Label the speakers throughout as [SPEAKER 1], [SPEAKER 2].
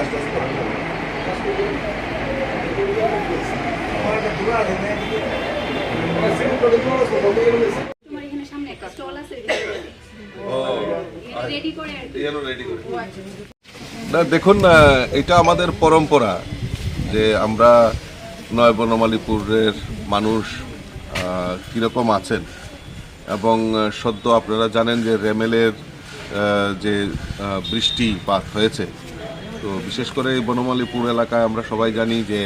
[SPEAKER 1] কাজ টাজ
[SPEAKER 2] আর কি।
[SPEAKER 3] না দেখুন এটা আমাদের পরম্পরা যে আমরা নয় বনমালীপুরের মানুষ কীরকম আছেন। এবং সদ্য আপনারা জানেন যে রেমেলের যে বৃষ্টিপাত হয়েছে তো বিশেষ করে এই বনমালীপুর এলাকায় আমরা সবাই জানি যে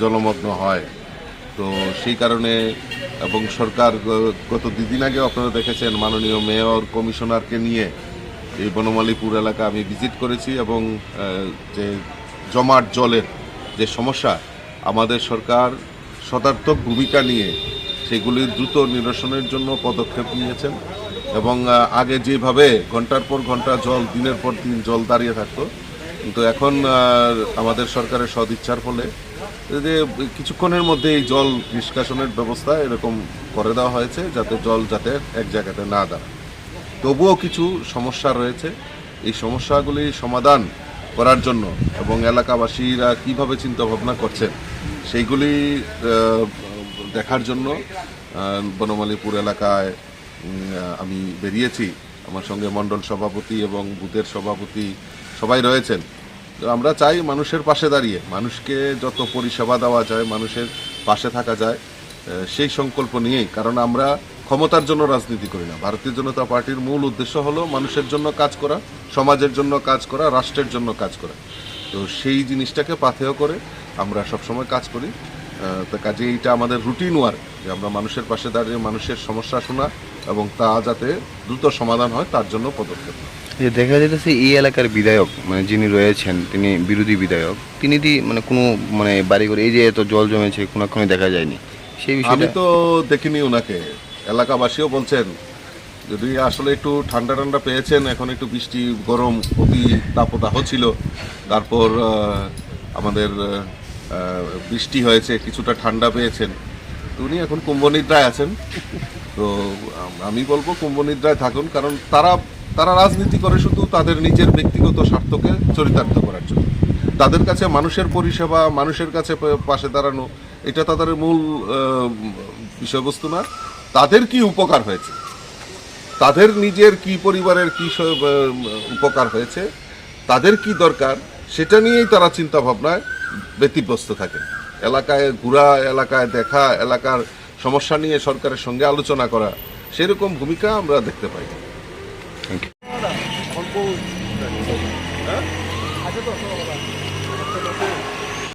[SPEAKER 3] জলমগ্ন হয়। তো সেই কারণে এবং সরকার গত দুদিন আগে আপনারা দেখেছেন মাননীয় মেয়র, কমিশনারকে নিয়ে এই বনমালীপুর এলাকা আমি ভিজিট করেছি এবং যে জমাট জলের যে সমস্যা, আমাদের সরকার সদার্থক ভূমিকা নিয়ে সেগুলি দ্রুত নিরসনের জন্য পদক্ষেপ নিয়েছেন এবং আগে যেভাবে ঘণ্টার পর ঘণ্টা জল, দিনের পর দিন জল দাঁড়িয়ে থাকতো কিন্তু এখন আমাদের সরকারের সদিচ্ছার ফলে যে কিছুক্ষণের মধ্যে এই জল নিষ্কাশনের ব্যবস্থা এরকম করে দেওয়া হয়েছে, যাতে জল যাতে এক জায়গাতে না দাঁড়ায়। তবুও কিছু সমস্যা রয়েছে। এই সমস্যাগুলি সমাধান করার জন্য এবং এলাকাবাসীরা কীভাবে চিন্তা ভাবনা করছেন, সেইগুলি দেখার জন্য বনমালীপুর এলাকায় আমি বেরিয়েছি। আমার সঙ্গে মণ্ডল সভাপতি এবং বুথের সভাপতি সবাই রয়েছেন। তো আমরা চাই মানুষের পাশে দাঁড়িয়ে, মানুষকে যত পরিষেবা দেওয়া যায়, মানুষের পাশে থাকা যায় সেই সংকল্প নিয়েই। কারণ আমরা ক্ষমতার জন্য রাজনীতি করি না। ভারতীয় জনতা পার্টির মূল উদ্দেশ্য হলো মানুষের জন্য কাজ করা, সমাজের জন্য কাজ করা, রাষ্ট্রের জন্য কাজ করা। তো সেই জিনিসটাকে পাথেয় করে আমরা সবসময় কাজ করি। তো কাজে এইটা আমাদের রুটিন ওয়ার্ক যে আমরা মানুষের পাশে দাঁড়িয়ে মানুষের সমস্যা শোনা এবং তা যাতে দ্রুত সমাধান হয়, তার জন্য পদক্ষেপ।
[SPEAKER 4] যে দেখা যেতেছে এই এলাকার বিধায়ক মানে যিনি রয়েছেন, তিনি বিরোধী বিধায়ক, তিনি দি মানে কোনো মানে বাড়ি করে এই যে এত জল জমেছে কোনো এখনই দেখা যায়নি? সেই
[SPEAKER 3] বিষয়ে
[SPEAKER 4] আমি
[SPEAKER 3] তো দেখিনি ওনাকে এলাকাবাসীও বলছেন যদি আসলে একটু ঠান্ডা ঠান্ডা পেয়েছেন, এখন একটু বৃষ্টি, গরম, অতি তাপদাহ ছিল। তারপর আমাদের বৃষ্টি হয়েছে, কিছুটা ঠান্ডা পেয়েছেন। উনি এখন কুম্ভনিদ্রায় আছেন। তো আমি বলব কুম্ভনিদ্রায় থাকুন, কারণ তারা তারা রাজনীতি করে শুধু তাদের নিজের ব্যক্তিগত স্বার্থকে চরিতার্থ করার জন্য। তাদের কাছে মানুষের পরিষেবা, মানুষের কাছে পাশে দাঁড়ানো, এটা তাদের মূল বিষয়বস্তু না। তাদের কি উপকার হয়েছে? তাদের নিজের কি পরিবারের কি উপকার হয়েছে? তাদের কি দরকার? সেটা নিয়েই তারা চিন্তা ভাবনায় ব্যতিব্যস্ত থাকে। এলাকায় ঘোরা, এলাকায় দেখা, এলাকার সমস্যা নিয়ে সরকারের সঙ্গে আলোচনা করা, সেরকম ভূমিকা আমরা দেখতে পাই।
[SPEAKER 4] Thank you.
[SPEAKER 1] অল্প